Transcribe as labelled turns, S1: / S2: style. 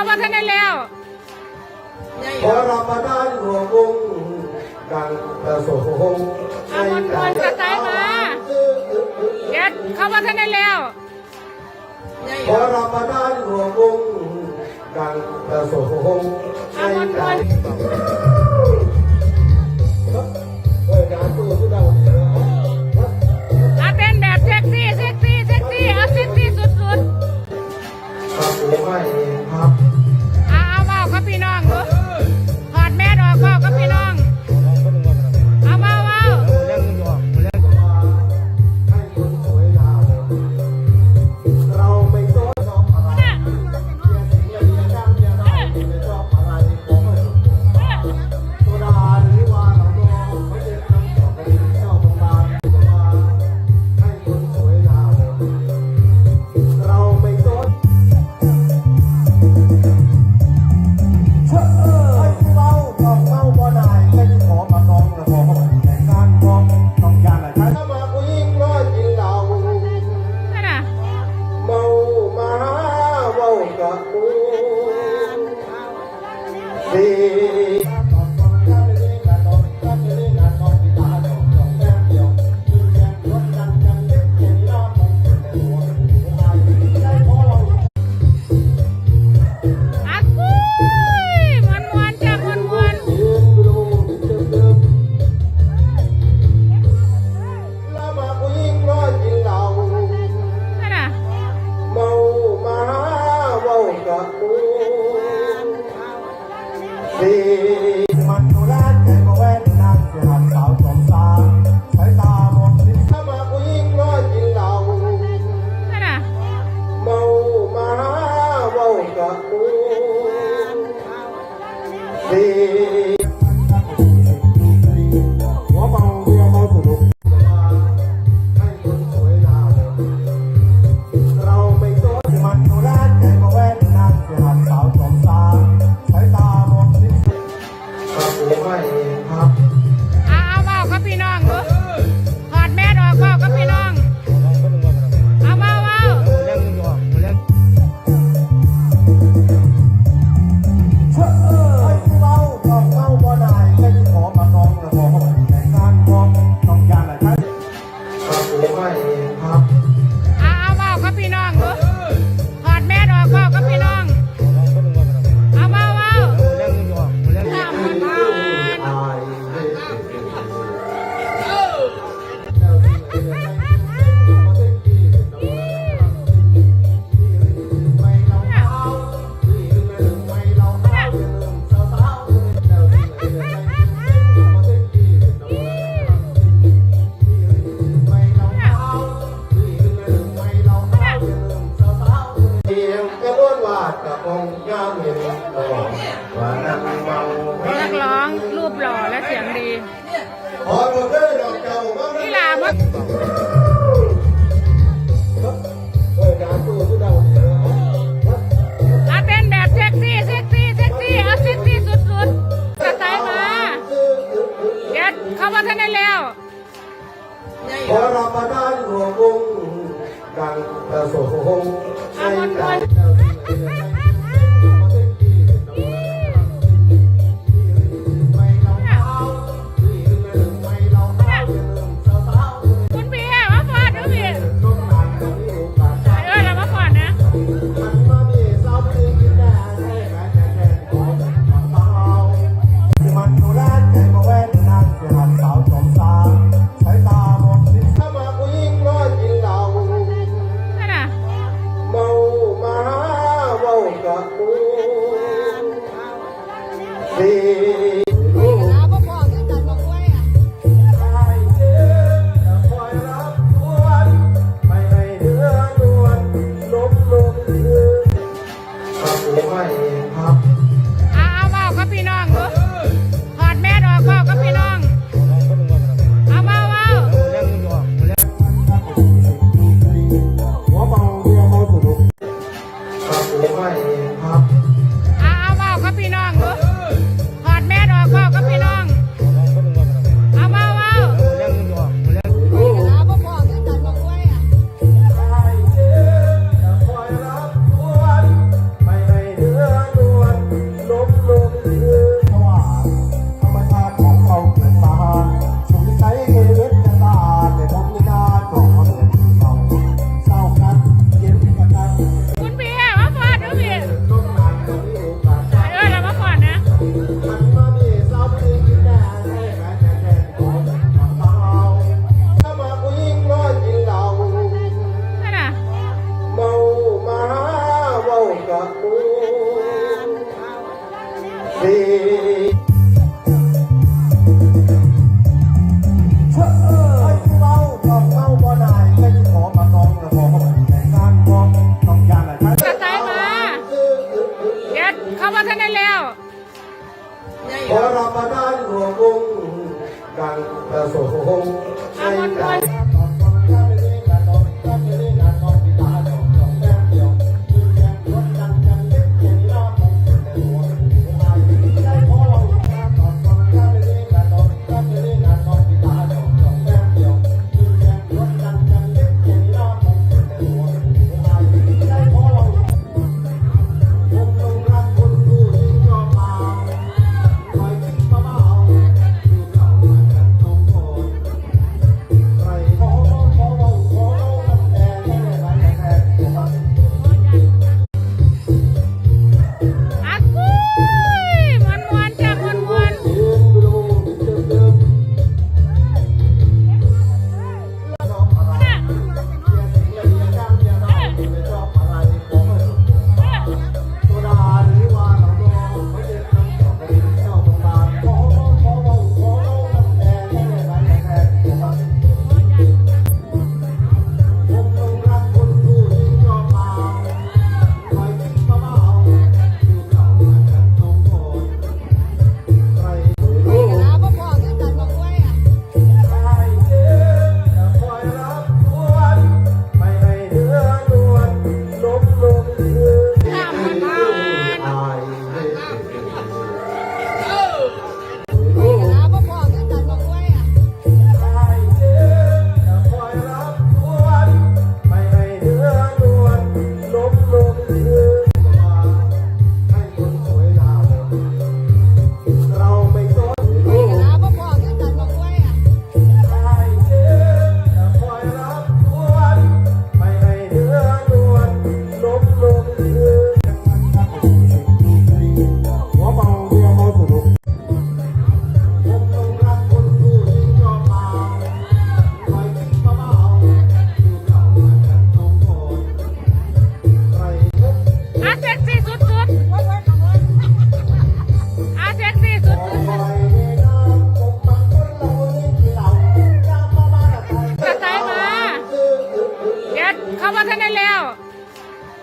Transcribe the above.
S1: เขา
S2: ว่า
S3: ท่านได้แล้วพระรามดานหลวง
S1: องดัง
S3: ตะโสงค์ขบ
S1: วน
S3: คนกระ
S1: จายมาเดี๋ยเขาว่า
S3: ท่านได้
S1: แล้
S3: ว
S1: พระราม
S3: ดา
S1: นหลวงอง
S3: ดัง
S1: ตะโสงค์วนคน ป